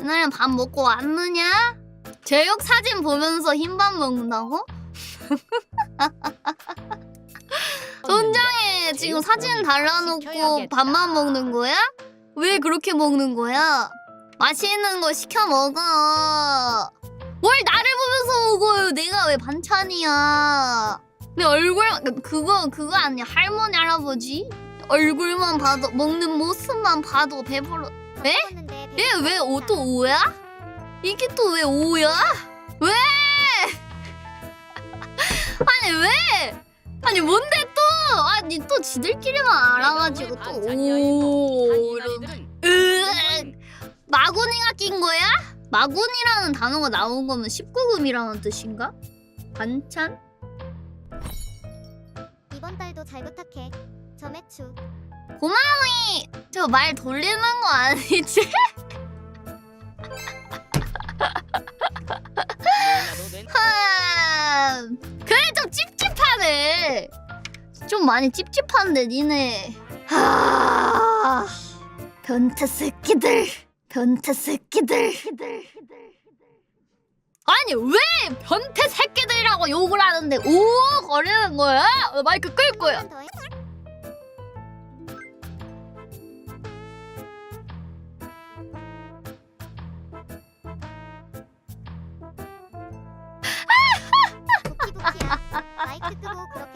옛날에 밥 먹고 왔느냐? 제육 사진 보면서 흰밥 먹는다고? 돈장에 지금 사진 달라놓고 밥만 먹는 거야? 왜 그렇게 먹는 거야? 맛있는 거 시켜 먹어. 뭘 나를 보면서 먹어요? 내가 왜 반찬이야? 내 얼굴 그거 그거 아니야 할머니 할아버지 얼굴만 봐도 먹는 모습만 봐도 배불러. 에? 얘왜 또 오야? 이게 또왜 오야? 왜? 아니 왜? 아니 뭔데 또? 아니 또 지들끼리만 알아가지고 또 오. 이런. 마구니가 낀 거야? 마구니라는 단어가 나온 거면 19금이라는 뜻인가? 반찬? 이번 달도 잘 부탁해. 점액추. 저말 돌리는 거 아니지? 좀 많이 찝찝한데 니네. 하. 변태 새끼들. 변태 새끼들. 아니 왜 변태 새끼들이라고 욕을 하는데 오 거리는 거야? 어, 마이크 끌 거야. 한번 더 해. 부키부키야. 마이크 끄고 그렇게.